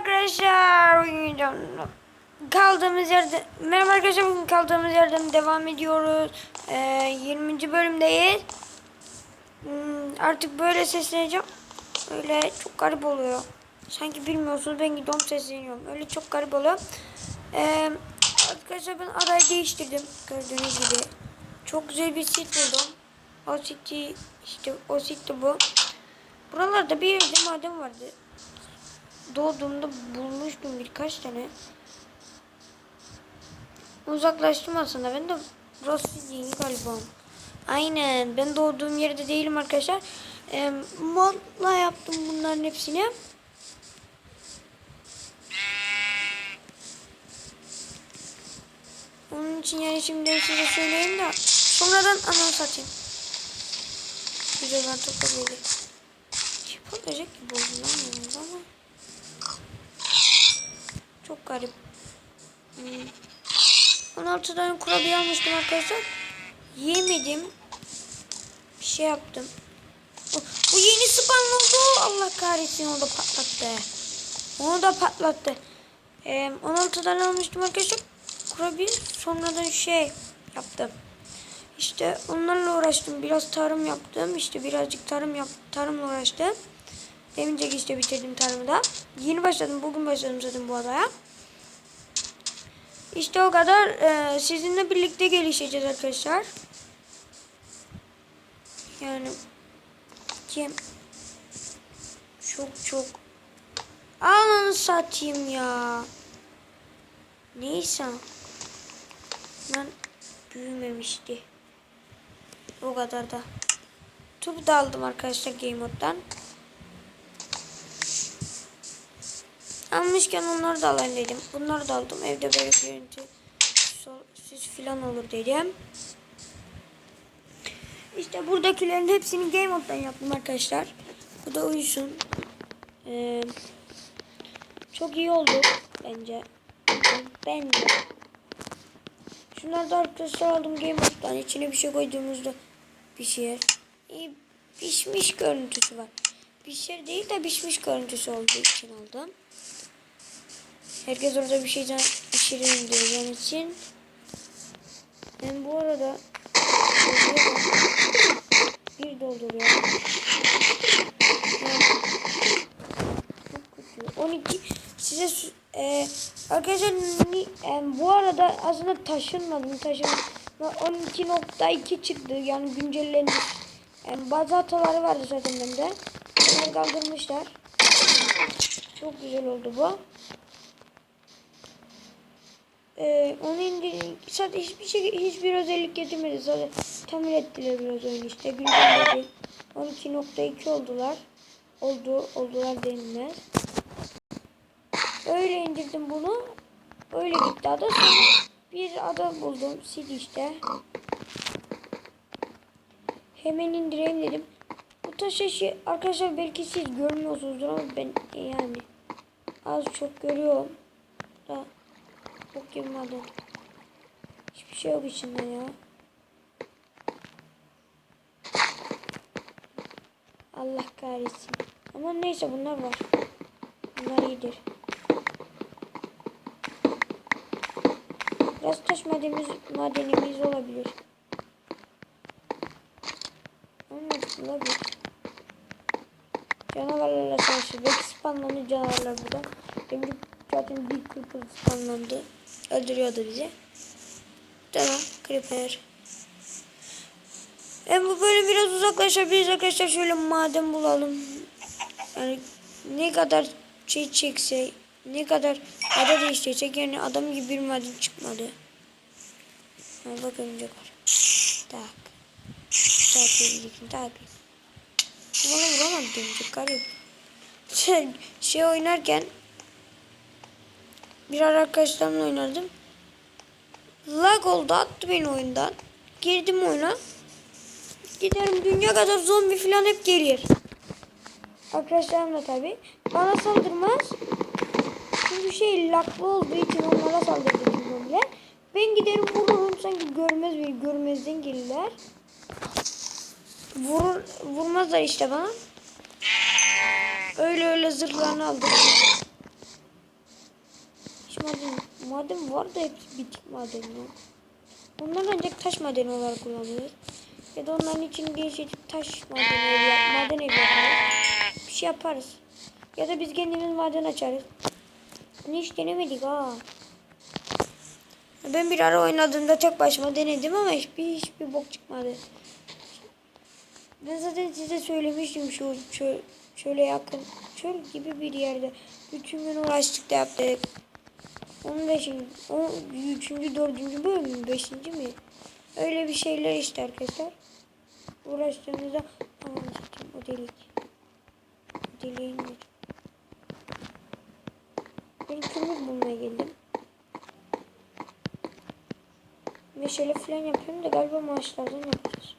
arkadaşlar. Kaldığımız yerde merhaba arkadaşlar bugün kaldığımız yerden devam ediyoruz. Ee, 20. bölümdeyiz. Hmm, artık böyle sesleneceğim. Öyle çok garip oluyor. Sanki bilmiyorsunuz ben gidiyorum sesleniyorum. Öyle çok garip oluyor. Ee, arkadaşlar ben arayı değiştirdim. Gördüğünüz gibi. Çok güzel bir sit buldum. O siti işte o sitti bu. Buralarda bir yerde maden vardı doğduğumda bulmuştum birkaç tane. Uzaklaştım aslında. Ben de burası galiba. Aynen. Ben doğduğum yerde değilim arkadaşlar. E, modla yaptım bunların hepsini. Onun için yani şimdi size söyleyeyim de sonradan anons atayım. Güzel ben toplamayacak. Şey patlayacak gibi oldu lan yanımda ama. Çok garip. Hmm. 16 tane kurabiye almıştım arkadaşlar. Yemedim. Bir şey yaptım. Bu yeni spawn oldu. Allah kahretsin onu da patlattı. Onu da patlattı. Ee, 16 tane almıştım arkadaşlar. Kurabiye sonradan şey yaptım. İşte onlarla uğraştım. Biraz tarım yaptım. İşte birazcık tarım yap tarımla uğraştım. Demince işte bitirdim tarımı da. Yeni başladım. Bugün başladım zaten bu adaya. İşte o kadar. Ee, sizinle birlikte gelişeceğiz arkadaşlar. Yani kim çok çok Ananı satayım ya. Neyse. Ben büyümemişti. O kadar da. Topu da aldım arkadaşlar Game Mode'dan. Almışken onları da alayım dedim. Bunları da aldım. Evde böyle görüntü süs falan olur dedim. İşte buradakilerin hepsini Game Mode'dan yaptım arkadaşlar. Bu da uyusun. Ee, çok iyi oldu bence. Bence. Şunları da arkadaşlar aldım Game Mode'dan. İçine bir şey koyduğumuzda pişer. İyi pişmiş görüntüsü var. Pişer değil de pişmiş görüntüsü olduğu için aldım. Herkes orada bir şeyden pişirin yani için. Ben bu arada bir dolduruyorum. Yani, 12 size e, arkadaşlar e, bu arada aslında taşınmadım taşın 12.2 çıktı yani güncellendi. Yani bazı hataları vardı zaten bende. Onları kaldırmışlar. Çok güzel oldu bu. Ee, onu indir sadece hiçbir şey hiçbir özellik getirmedi. Sadece tamir ettiler biraz oyun işte. Güncelledi. 12.2 oldular. Oldu oldular denilmez öyle indirdim bunu. Öyle gitti. Ada bir ada buldum. Sil işte. Hemen indireyim dedim. Bu taş eşi arkadaşlar belki siz görmüyorsunuzdur ama ben yani az çok görüyorum. Da Bok maden. Hiçbir şey yok içinde ya. Allah kahretsin. Ama neyse bunlar var. Bunlar iyidir. Biraz taş madenimiz, madenimiz olabilir. Ama olabilir. Canavarlarla savaşı. Belki spamlanır canavarlar burada. Benim zaten bir creeper spamlandı. Öldürüyordu bizi. Tamam. Creeper. E bu böyle biraz uzaklaşabiliriz arkadaşlar. Şöyle maden bulalım. Yani ne kadar şey çekse ne kadar ada değiştirsek yani adam gibi bir maden çıkmadı. Yani bakın var. Tak. Tak diyecektim. Tak. Bana vuramadı diyecek garip. Şey, şey oynarken bir arkadaşlarımla oynardım. Lag oldu attı beni oyundan. Girdim oyuna. Giderim dünya kadar zombi falan hep gelir. Arkadaşlarım da tabi. Bana saldırmaz. Çünkü şey laklı olduğu için onlara saldırdı zombiler. Ben giderim vururum sanki görmez beni görmezden gelirler. Vurur, vurmazlar işte bana. Öyle öyle zırhlarını aldım. Maden var da hepsi bitik maden ya. Onlar ancak taş madeni olarak kullanılır. Ya da onların için değişik taş madeni evi, maden evi yaparız. Bir şey yaparız. Ya da biz kendimiz maden açarız. Bunu hiç denemedik ha. Ben bir ara oynadığımda tek başıma denedim ama hiçbir hiçbir bok çıkmadı. Ben zaten size söylemiştim şu çöl, çöle yakın çöl gibi bir yerde. Bütün gün uğraştık da yaptık. 15. 13. 4. bölüm mü? 5. mi? Öyle bir şeyler işte arkadaşlar. Uğraştığımızda aman satayım o delik. O deliğin mi? Ben kömür bulmaya geldim. Meşale falan yapıyorum da galiba maaşlardan yapacağız.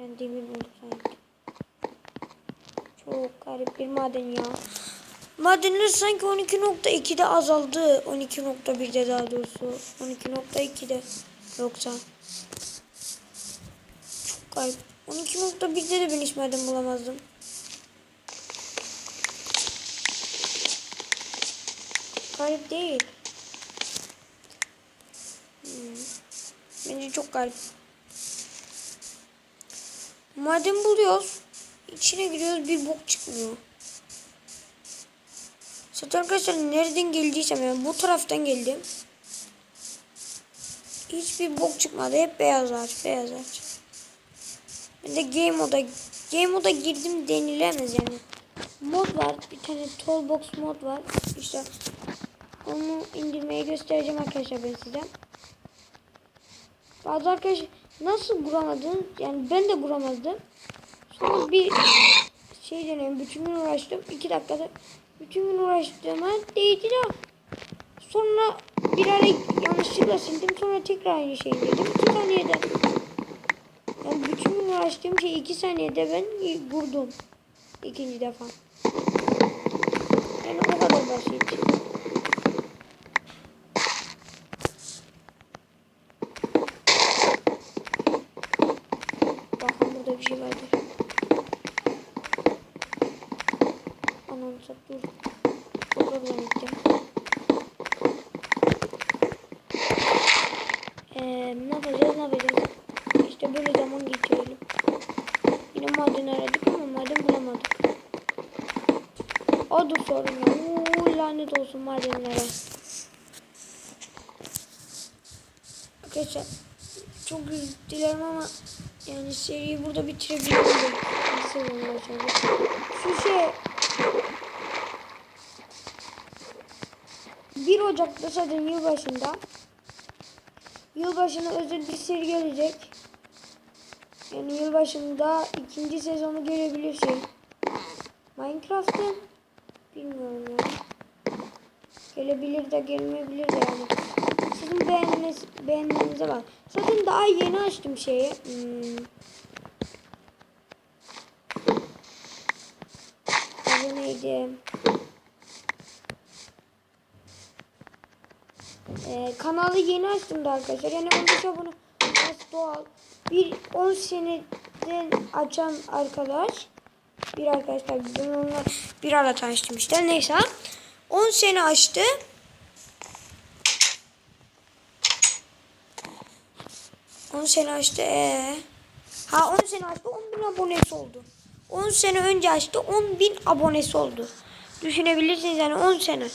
Ben demir buldum sanki. Çok garip bir maden ya. Madenler sanki 12.2'de azaldı. 12.1'de daha doğrusu. 12.2'de. Yoksa. Çok garip. 12.1'de de ben hiç maden bulamazdım. Garip değil. Hmm. Bence çok garip. Maden buluyoruz. İçine giriyoruz bir bok çıkmıyor. Zaten arkadaşlar nereden geldiysem yani bu taraftan geldim. Hiçbir bok çıkmadı. Hep beyaz ağaç, beyaz ağaç. Ben de game moda game moda girdim denilemez yani. Mod var. Bir tane toolbox mod var. İşte onu indirmeye göstereceğim arkadaşlar ben size. Bazı arkadaşlar nasıl kuramadın? Yani ben de kuramadım. Sonra bir şey deneyim. Bütün gün uğraştım. iki dakikada bütün gün değdi de sonra bir ara yanlışlıkla sildim. Sonra tekrar aynı şeyi dedim. iki saniyede. Yani bütün gün uğraştığım şey iki saniyede ben vurdum. ikinci defa. Yani o kadar basit. Bakın burada bir şey vardır. Sat dur. Oradan gideceğim. Ee, ne yapacağız ne yapacağız? İşte böyle zaman geçirelim. Yine maden aradık ama maden bulamadık. O da sorun ya. Uuu, lanet olsun madenlere. Arkadaşlar çok dilerim ama yani seriyi burada bitirebilirim. Sezon başladı. Şu şey 1 Ocak'ta zaten yılbaşında yılbaşına özel bir seri gelecek. Yani yılbaşında ikinci sezonu gelebilirsin. Minecraft'ın bilmiyorum ya. Gelebilir de gelmeyebilir de yani. Sizin beğenmeniz, beğenmenize bak. Zaten daha yeni açtım şeyi. Hmm. Adı neydi? Ee, kanalı yeni açtım da arkadaşlar. Yani 15 abone olması doğal. Bir 10 seneden açan arkadaş. Bir arkadaşlar ben onunla bir ara tanıştım işte. Neyse. 10 sene açtı. On sene açtı. Ee. Ha 10 sene açtı 10 bin abonesi oldu. 10 sene önce açtı 10 bin abonesi oldu. Düşünebilirsiniz yani 10 sene.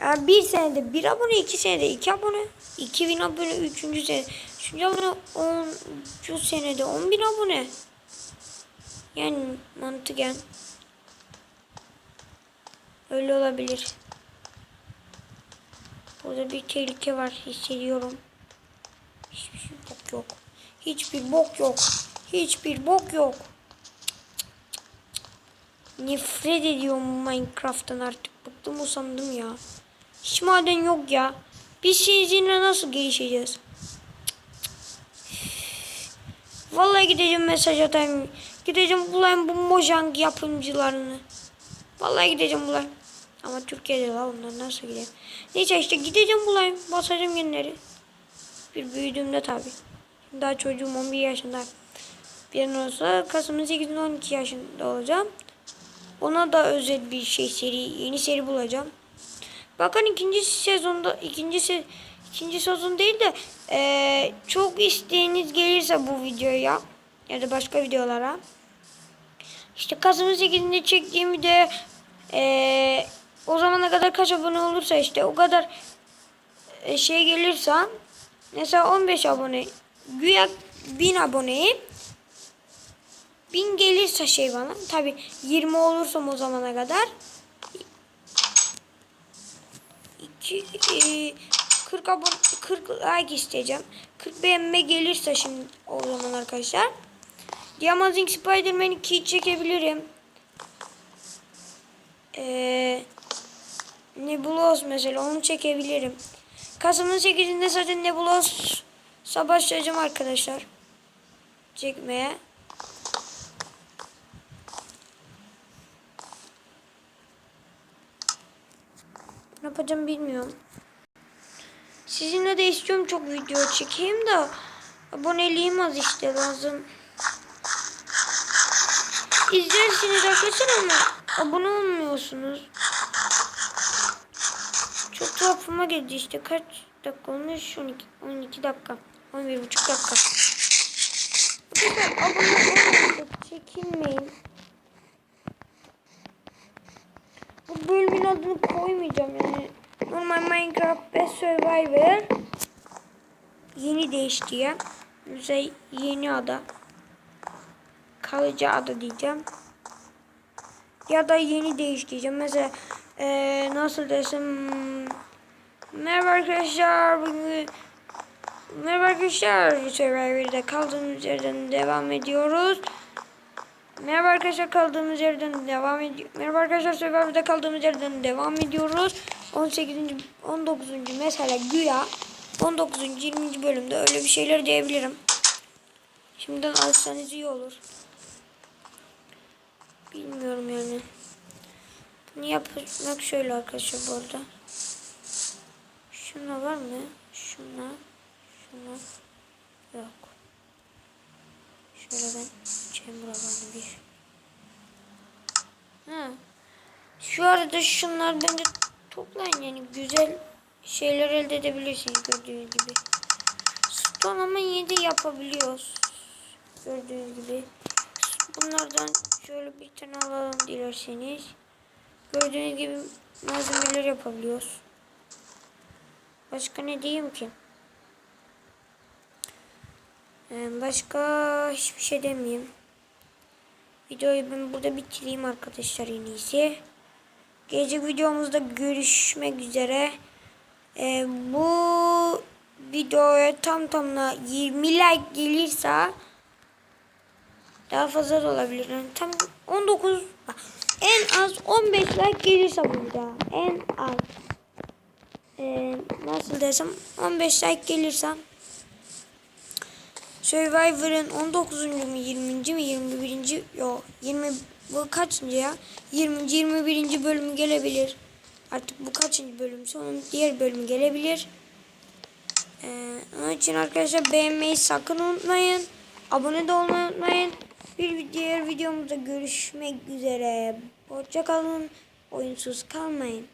Yani bir senede bir abone, iki senede iki abone, 2000 abone, üçüncü sene, üçüncü abone, onuncu senede on bin abone. Yani mantıken öyle olabilir. Burada bir tehlike var hissediyorum. Hiçbir şey bok yok. Hiçbir bok yok. Hiçbir bok yok. Nefret ediyorum Minecraft'tan artık. Bıktım usandım ya. Hiç maden yok ya. Biz sizinle nasıl gelişeceğiz? Vallahi gideceğim mesaj atayım. Gideceğim bulayım bu Mojang yapımcılarını. Vallahi gideceğim bulayım. Ama Türkiye'de la onlar nasıl gider? Neyse işte gideceğim bulayım. Basacağım yenileri. Bir büyüdüğümde tabi. Daha çocuğum 11 yaşında. Bir olsa Kasım'ın 8'inde 12 yaşında olacağım. Ona da özel bir şey seri, yeni seri bulacağım. Bakın ikinci sezonda ikinci se, ikinci sezon değil de eee, çok isteğiniz gelirse bu videoya ya da başka videolara. İşte Kasım 8'inde çektiğim video eee, o zamana kadar kaç abone olursa işte o kadar e, şey gelirse mesela 15 abone güya 1000 aboneyim 1000 gelirse şey bana tabi 20 olursam o zamana kadar iki, e, 40 abone 40 like isteyeceğim 40 beğenme gelirse şimdi o zaman arkadaşlar The Amazing Spider-Man 2'yi çekebilirim eee Nebulos mesela onu çekebilirim. Kasım'ın 8'inde zaten Nebulos'a başlayacağım arkadaşlar. Çekmeye. Yapacağım bilmiyorum. Sizinle de istiyorum çok video çekeyim de aboneliğim az işte lazım. İzlersiniz arkadaşlar ama abone olmuyorsunuz. Çok tuhafıma geldi işte. Kaç dakika olmuş? 12, 12 dakika. 11 buçuk dakika. Abone olmayın. Çekinmeyin. Bu bölümün adını koymayacağım yani. Normal Minecraft ve Survivor. Yeni değişti ya. Mesela yeni ada. Kalıcı ada diyeceğim. Ya da yeni değiş diyeceğim. Mesela eee, nasıl desem Merhaba arkadaşlar bugün Merhaba arkadaşlar Survivor'da kaldığımız yerden devam ediyoruz. Merhaba arkadaşlar kaldığımız yerden devam ediyor. Merhaba arkadaşlar Survivor'da kaldığımız yerden devam ediyoruz. 18. 19. mesela güya 19. 20. bölümde öyle bir şeyler diyebilirim. Şimdiden alsanız iyi olur. Bilmiyorum yani. Bunu yapmak şöyle arkadaşlar bu arada. Şuna var mı? Şuna. Şuna. Yok. Şöyle ben chamber alanı bir. Ha. Şu arada şunlar bence toplayın yani güzel şeyler elde edebilirsiniz gördüğünüz gibi. Stone ama 7 yapabiliyoruz. Gördüğünüz gibi. Bunlardan şöyle bir tane alalım dilerseniz. Gördüğünüz gibi malzemeler yapabiliyoruz. Başka ne diyeyim ki? Ee, başka hiçbir şey demeyeyim. Videoyu ben burada bitireyim arkadaşlar en iyisi. Gelecek videomuzda görüşmek üzere. Ee, bu videoya tam tamına 20 like gelirse daha fazla da olabilir. Yani tam 19 bak, en az 15 like gelirse bu video. En az. Ee, nasıl desem 15 like gelirse Survivor'ın 19. mu 20. mi 21. yok 20 bu kaçıncı ya 20. 21. bölümü gelebilir. Artık bu kaçıncı bölümse onun diğer bölümü gelebilir. Ee, onun için arkadaşlar beğenmeyi sakın unutmayın. Abone de olmayı unutmayın. Bir diğer videomuzda görüşmek üzere. Hoşçakalın. Oyunsuz kalmayın.